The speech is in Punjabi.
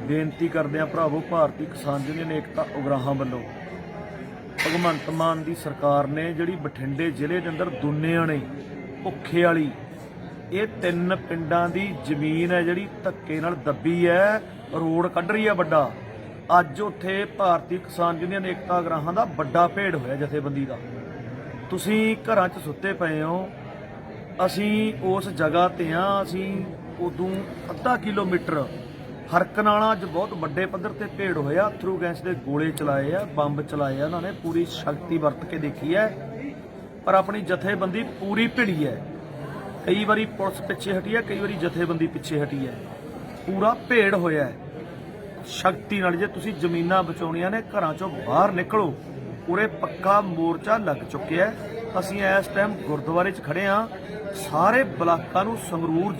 ਬੇਨਤੀ ਕਰਦੇ ਆ ਭਰਾਵੋ, ਭਾਰਤੀ ਕਿਸਾਨ ਯੂਨੀਅਨ ਏਕਤਾ ਉਗਰਾਹਾਂ ਵੱਲੋਂ। ਭਗਵੰਤ ਮਾਨ ਦੀ ਸਰਕਾਰ ਨੇ ਜਿਹੜੀ ਬਠਿੰਡੇ ਜ਼ਿਲ੍ਹੇ ਦੇ ਅੰਦਰ ਦੁੰਨਿਆਣੇ ਭੁੱਖੇ ਵਾਲੀ, ਇਹ ਤਿੰਨ ਪਿੰਡਾਂ ਦੀ ਜ਼ਮੀਨ ਹੈ ਜਿਹੜੀ ਧੱਕੇ ਨਾਲ ਦੱਬੀ ਹੈ, ਰੋਡ ਕੱਢ ਰਹੀ ਹੈ ਵੱਡਾ। ਅੱਜ ਉੱਥੇ ਭਾਰਤੀ ਕਿਸਾਨ ਯੂਨੀਅਨ ਏਕਤਾ ਉਗਰਾਹਾਂ ਦਾ ਵੱਡਾ ਭੇੜ ਹੋਇਆ ਜਥੇਬੰਦੀ ਦਾ। ਤੁਸੀਂ ਘਰਾਂ 'ਚ ਸੁੱਤੇ ਪਏ ਹੋ, ਅਸੀਂ ਉਸ ਜਗ੍ਹਾ ਤੇ ਆ ਅਸੀਂ ਉਦੋਂ ਅੱਧਾ ਕਿਲੋਮੀਟਰ ਹਰਕਨਾਲਾ ਅੱਜ ਬਹੁਤ ਵੱਡੇ ਪੱਧਰ ਤੇ ਭੇੜ ਹੋਇਆ ਥਰੂ ਗੈਸ ਦੇ ਗੋਲੇ ਚਲਾਏ ਆ, ਬੰਬ ਚਲਾਏ ਆ ਉਹਨਾਂ ਨੇ ਪੂਰੀ ਸ਼ਕਤੀ ਵਰਤ ਕੇ ਦੇਖੀ ਹੈ। ਪਰ ਆਪਣੀ ਜਥੇਬੰਦੀ ਪੂਰੀ ਭਿੜੀ ਹੈ। ਕਈ ਵਾਰੀ ਪੁਲਿਸ ਪਿੱਛੇ ਹਟੀ ਹੈ, ਕਈ ਵਾਰੀ ਜਥੇਬੰਦੀ ਪਿੱਛੇ ਹਟੀ ਹੈ। ਪੂਰਾ ਭੇੜ ਹੋਇਆ ਹੈ। ਸ਼ਕਤੀ ਨਾਲ ਜੇ ਤੁਸੀਂ ਜ਼ਮੀਨਾਂ ਬਚਾਉਣੀਆਂ ਨੇ, ਘਰਾਂ ਚੋਂ ਬਾਹਰ ਨਿਕਲੋ ਉਰੇ ਪੱਕਾ ਮੋਰਚਾ ਲੱਗ ਚੁੱਕਿਆ ਅਸੀਂ ਇਸ ਟਾਈਮ ਗੁਰਦੁਆਰੇ 'ਚ ਖੜੇ ਆ ਸਾਰੇ ਬਲਾਕਾਂ ਨੂੰ ਸੰਗਰੂਰ